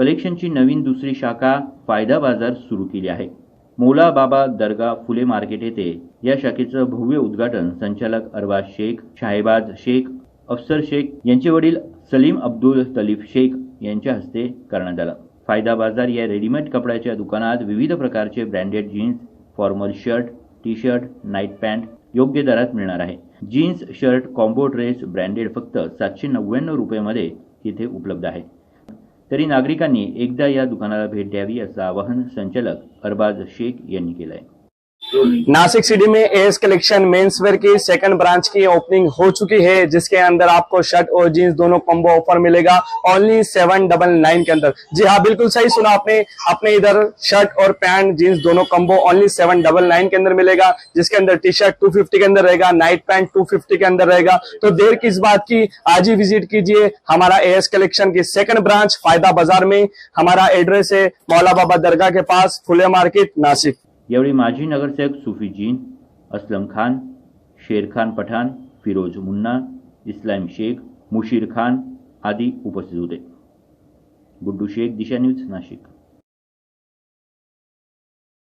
कलेक्शनची नवीन दुसरी शाखा फायदा बाजार सुरू केली आहे. मोला बाबा दर्गा फुले मार्केट येथे या शाखेचं भव्य उद्घाटन संचालक अरबाज शेख शाहेबाज शेख अफसर शेख यांचे वडील सलीम अब्दुल तलीफ शेख यांच्या हस्ते करण्यात आलं. फायदा बाजार या रेडीमेड कपड्याच्या दुकानात विविध प्रकारचे branded jeans formal shirt T shirt night pant योग्य दरात मिळणार आहे. Jeans shirt combo dress branded फक्त सातशे नव्याण्णव रुपयामध्ये तिथे उपलब्ध आहे. तरी नागरिकांनी एकदा या दुकानाला भेट द्यावी असं आवाहन संचालक अरबाज शेख यांनी केलं आहे नासिक सिटी में एस कलेक्शन मेंस वेयर की सेकंड ब्रांच की ओपनिंग हो चुकी है, जिसके अंदर आपको शर्ट और जींस दोनों कॉम्बो ऑफ़र मिलेगा ओनली सेवन डबल नाइन के अंदर। जी हाँ बिल्कुल सही सुना आपने। अपने इधर शर्ट और पैंट जींस दोनों combo only seven double nine के अंदर मिलेगा, जिसके अंदर टी शर्ट टू फिफ्टी के अंदर रहेगा नाइट पैंट टू फिफ्टी के अंदर रहेगा। तो देर किस बात की, आज ही विज़िट कीजिए हमारा एस कलेक्शन की सेकंड ब्रांच फ़ायदा बाज़ार में। हमारा एड्रेस है मौला बाबा दरगाह के पास, फुले मार्केट, नासिक। यावेळी माजी नगरसेवक सुफी जीन असलम खान शेर खान पठाण फिरोज मुन्ना इस्लाम शेख मुशीर खान आदी उपस्थित होते. गुड्डू शेख दिशा न्यूज नाशिक.